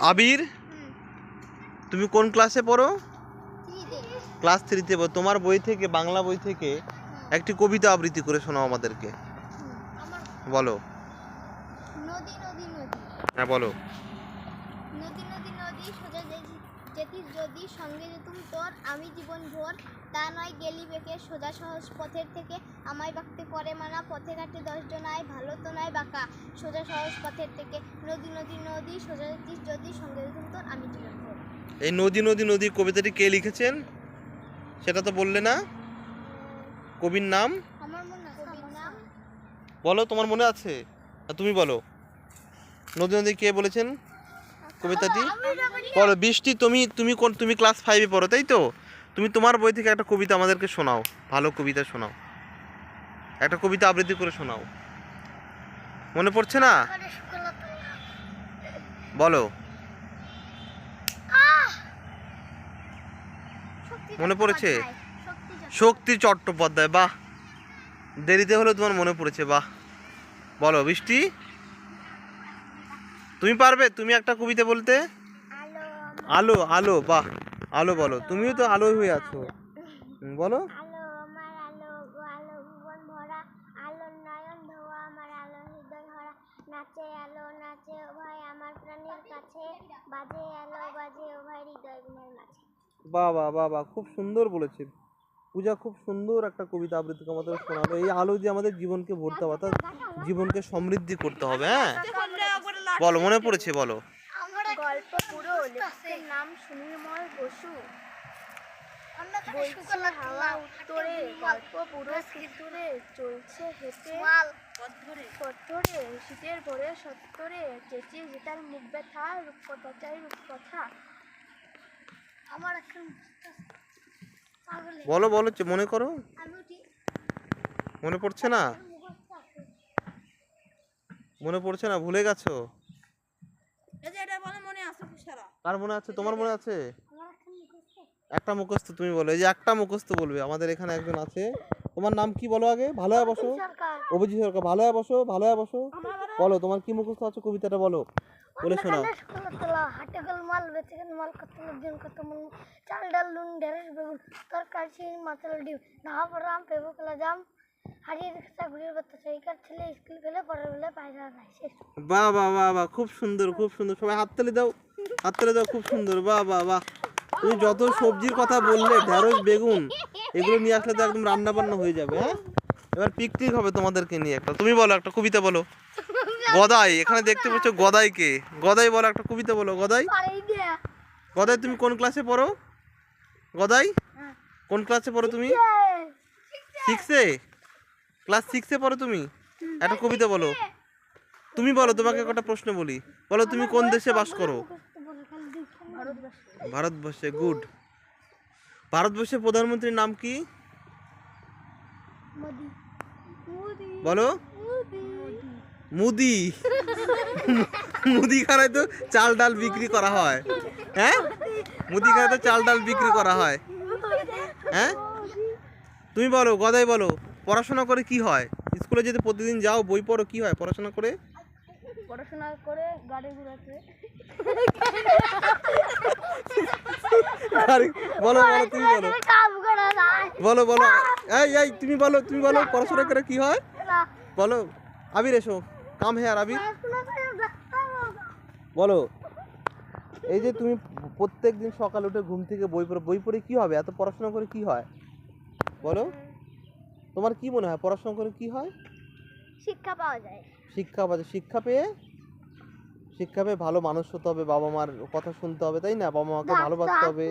আবির তুমি কোন ক্লাসে পড়ো? ক্লাস থ্রিতে পড়ো। তোমার বই থেকে বাংলা বই থেকে একটি কবিতা আবৃত্তি করে শোনাও আমাদেরকে। বলো। হ্যাঁ বলো নদী নদী নদী সোজা যে- যেতিস যদি সঙ্গে যেতুম তোর আমি জীবন ভোর। তা নয় গেলি বেঁকে সোজা সহজ পথের থেকে। আমায় বাঁকতে করে মানা পথে ঘাটে দশজন আয় ভালো তো নয় বাঁকা। সোজা সহজ পথের থেকে নদী নদী নদী সোজা যেতিস যদি সঙ্গে যেতুম তোর আমি জীবন ভোর। এই নদী নদী নদী কবিতাটি কে লিখেছেন? সেটা তো বললে না। কবির নাম? মনে বলো তোমার মনে আছে? তুমি বলো। নদী নদী কে বলেছেন? কবিতাটি? বলো বৃষ্টি তুমি তুমি কোন তুমি ক্লাস ফাইভে পড়ো তাই তো? তুমি তোমার বই থেকে একটা কবিতা আমাদেরকে শোনাও ভালো কবিতা শোনাও। একটা কবিতা আবৃত্তি করে শোনাও। মনে পড়ছে না? বলো। মনে পড়েছে? শক্তি চট্টোপাধ্যায় বাহ। দেরিতে হলেও তোমার মনে পড়েছে বাহ। বলো বৃষ্টি? তুমি পারবে? তুমি একটা কবিতা বলতে? আলো। আলো বাহ আলো বলো। তুমিও তো আলো হয়ে আছো। বলো। নাচে আলো নাচে ও ভাই আমার প্রাণের কাছে। বাজে আলো বাজে ও ভাই হৃদয় গুণের মাঝে। বাহ বাহ খুব সুন্দর বলেছে। পূজা খুব সুন্দর একটা কবিতা আবৃত্তি আমাদের শোনালো এই আলো দিয়ে আমাদের জীবনকে ভরতে হবে অর্থাৎ জীবনকে সমৃদ্ধি করতে হবে হ্যাঁ? বলো মনে পড়েছে বলো। গল্প পুরো লেখকের নাম সুনির্মল বসু। হাওয়া উত্তরে গল্প পুরো সিঁদুরে চলছে হেঁটে। পথ ধরে শীতের ভোরে সত্তরে চেঁচিয়ে যেতার মুখ ব্যথা রূপকথা চাই রূপকথা। আমার এখন বলো বলো মনে করো। মনে পড়ছে না? মনে পড়ছে না? ভুলে গেছো? কার মনে আছে? তোমার মনে আছে? একটা মুখস্থ তুমি বলো। এই যে একটা মুখস্থ বলবে আমাদের এখানে একজন আছে। তোমার নাম কি বলো আগে? ভালো হয় বসো। অভিজিৎ সরকার। ভালো হয় বসো ভালো হয় বসো। বলো তোমার কি মুখস্থ আছে? কবিতাটা বলো। বলে শোনাও। হাটে গেল মাল বেচে গেল মাল কত লোকজন কত মন। চাল ডাল নুন ঢেঁড়স বেগুন তরকারি চিনি ডিম। না পড়াম পেবো কলা জাম। হারিয়ে রিক্সা ঘুরিয়ে বাচ্চা সেইকার ছেলে স্কুল গেলে পরের বেলা পায়রা নাই বাহ বাহ বাহ বাহ খুব সুন্দর খুব সুন্দর। সবাই হাততালি দাও হাততালি দাও খুব সুন্দর। বাহ বাহ বাহ। তুমি যত সবজির কথা বললে ঢেঁড়স বেগুন এগুলো নিয়ে আসলে তো একদম রান্না বান্না হয়ে যাবে হ্যাঁ? এবার পিকনিক হবে তোমাদেরকে নিয়ে একটা। তুমি বলো একটা কবিতা বলো। গদাই এখানে দেখতে পাচ্ছ গদাইকে। গদাই বলো একটা কবিতা বলো গদাই। গদাই তুমি কোন ক্লাসে পড়ো? গদাই? কোন ক্লাসে পড়ো তুমি? সিক্সে ক্লাস সিক্সে পড়ো তুমি? একটা কবিতা বলো। তুমি বলো তোমাকে একটা প্রশ্ন বলি। বলো তুমি কোন দেশে বাস করো? ভারতবর্ষে গুড ভারতবর্ষের প্রধানমন্ত্রীর নাম কি? বলো। মোদি। মুদি। মুদিখানায় তো চাল ডাল বিক্রি করা হয়। হ্যাঁ? মুদিখানায় তো চাল ডাল বিক্রি করা হয়। হ্যাঁ? তুমি বলো গদাই বলো। পড়াশোনা করে কি হয়? স্কুলে যদি প্রতিদিন যাও বই পড়ো কি হয়? পড়াশোনা করে? পড়াশোনা করে গাড়ি বলো বলো তুমি বলো। বলো বলো। এই এই তুমি বলো তুমি বলো পড়াশোনা করে কি হয়? বলো আবির এসো। কাম আবির। বলো। এই যে তুমি প্রত্যেক দিন সকালে উঠে ঘুম থেকে বই পড়ো বই পড়ে কি হবে? এত পড়াশোনা করে কি হয়? বলো। তোমার কি মনে হয় পড়াশোনা করে কি হয়? শিক্ষা পাওয়া যায়। শিক্ষা পাচ্ছে শিক্ষা পেয়ে শিক্ষা পেয়ে ভালো মানুষ হতে হবে বাবা মার কথা শুনতে হবে তাই না? বাবা মাকে ভালোবাসতে হবে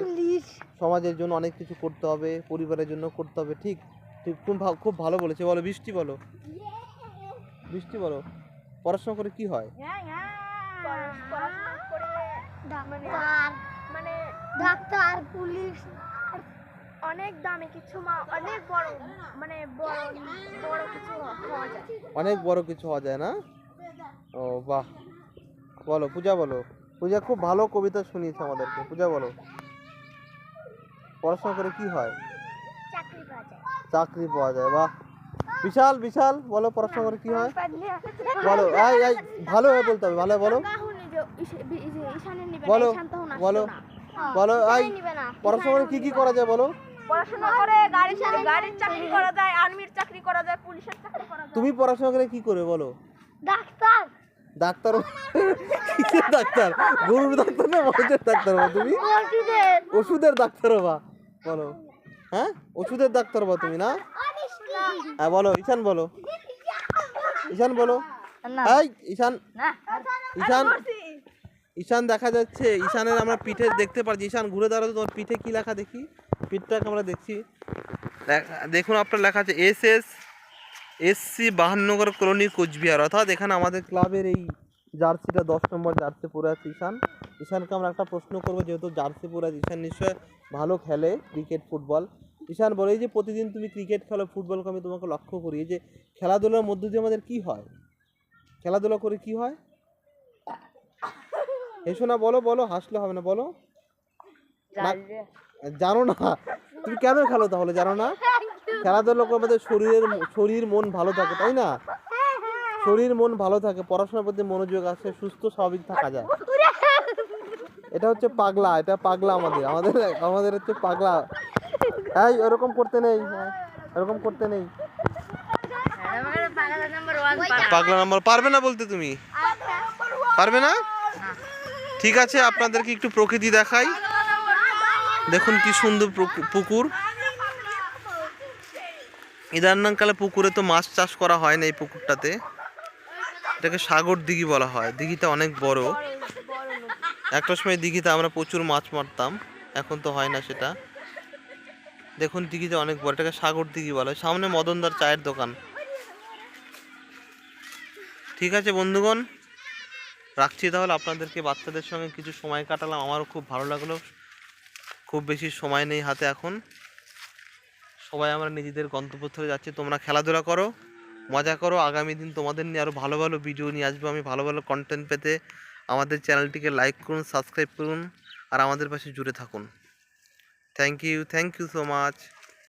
সমাজের জন্য অনেক কিছু করতে হবে পরিবারের জন্য করতে হবে ঠিক? ঠিক খুব খুব ভালো বলেছে বলো বৃষ্টি বলো। বৃষ্টি বলো পড়াশোনা করে কি হয়? ডাক্তার। মানে ডাক্তার পুলিশ। অনেক দামি কিছু অনেক বড় মানে বড় বড় কিছু হওয়া যায়। অনেক বড় কিছু হওয়া যায় না? ও বাহ। বলো পূজা বলো। পূজা খুব ভালো কবিতা শুনিয়েছে আমাদেরকে। পূজা বলো। পড়াশোনা করে কি হয়? চাকরি পাওয়া যায়। চাকরি পাওয়া যায় বাহ। বিশাল বিশাল। বলো পড়াশোনা করে কি হয়? বলো ভালো হয়ে বলতে হবে ভালো বলো। বলো, বলো। বলো আই পড়াশোনা করে কি কি করা যায় বলো? পড়াশোনা করে গাড়ির গাড়ির চাকরি করা যায় আর্মির চাকরি করা যায় পুলিশের চাকরি করা যায়। তুমি পড়াশোনা করে কি করে বলো? ডাক্তার। ডাক্তার? ডাক্তার? গরুর ডাক্তার না মানুষের ডাক্তার হবা তুমি? ওষুধের। ওষুধের ডাক্তার হবা বলো। হ্যাঁ? ওষুধের ডাক্তার হবা তুমি না? হ্যাঁ বলো ঈশান বলো। ঈশান বলো। এই ঈশান। ঈশান। ঈশান দেখা যাচ্ছে ঈশানের আমরা পিঠে দেখতে পাচ্ছি ঈশান ঘুরে দাঁড়াতে তোমার পিঠে কি লেখা দেখি? পিঠটাকে আমরা দেখছি। দেখুন আপনার লেখা আছে S S SC Bahannagar colony Cooch Behar. অর্থাৎ এখানে আমাদের ক্লাবের এই জার্সিটা দশ নম্বর জার্সি পরে আছে ঈশান। ঈশানকে আমরা একটা প্রশ্ন করব যেহেতু জার্সি পরে আছে ঈশান নিশ্চয় ভালো খেলে ক্রিকেট ফুটবল। ঈশান বলে এই যে প্রতিদিন তুমি ক্রিকেট খেলো ফুটবলকে আমি তোমাকে লক্ষ্য করি এই যে খেলাধুলার মধ্য দিয়ে আমাদের কি হয়? খেলাধুলা করে কি হয়? এসো না বলো বলো হাসলে হবে না বলো। জানো না? তুমি কেন খেলো তাহলে জানো না? খেলাধুলা করে আমাদের শরীরের শরীর মন ভালো থাকে, তাই না? শরীর মন ভালো থাকে, পড়াশোনার প্রতি মনোযোগ আসে, সুস্থ, স্বাভাবিক থাকা যায়। এটা হচ্ছে পাগলা, এটা পাগলা আমাদের আমাদের আমাদের হচ্ছে পাগলা। এই, ওরকম করতে নেই এরকম করতে নেই। পাগলা নাম্বার পারবে না বলতে তুমি? পারবে না? ঠিক আছে, আপনাদেরকে একটু প্রকৃতি দেখাই। দেখুন কি সুন্দর পুকুর। ইদানিংকালে পুকুরে তো মাছ চাষ করা হয় না এই পুকুরটাতে। এটাকে সাগর দিঘি বলা হয়। দিঘিটা অনেক বড়। একটা সময় দিঘিতে আমরা প্রচুর মাছ মারতাম। এখন তো হয় না সেটা। দেখুন দিঘিতে অনেক বড়। এটাকে সাগর দিঘি বলা হয়। সামনে মদনদার চায়ের দোকান। ঠিক আছে বন্ধুগণ, রাখছি তাহলে। আপনাদেরকে বাচ্চাদের সঙ্গে কিছু সময় কাটালাম। আমারও খুব ভালো লাগল। খুব বেশি সময় নেই হাতে এখন। সবাই আমরা নিজেদের গন্তব্যস্থলে যাচ্ছি। তোমরা খেলাধুলা করো, মজা করো। আগামী দিন তোমাদের নিয়ে আরও ভালো ভালো ভিডিও নিয়ে আসব আমি। ভালো ভালো কন্টেন্ট পেতে আমাদের চ্যানেলটিকে লাইক করুন সাবস্ক্রাইব করুন, আর আমাদের পাশে জুড়ে থাকুন। Thank you thank you so much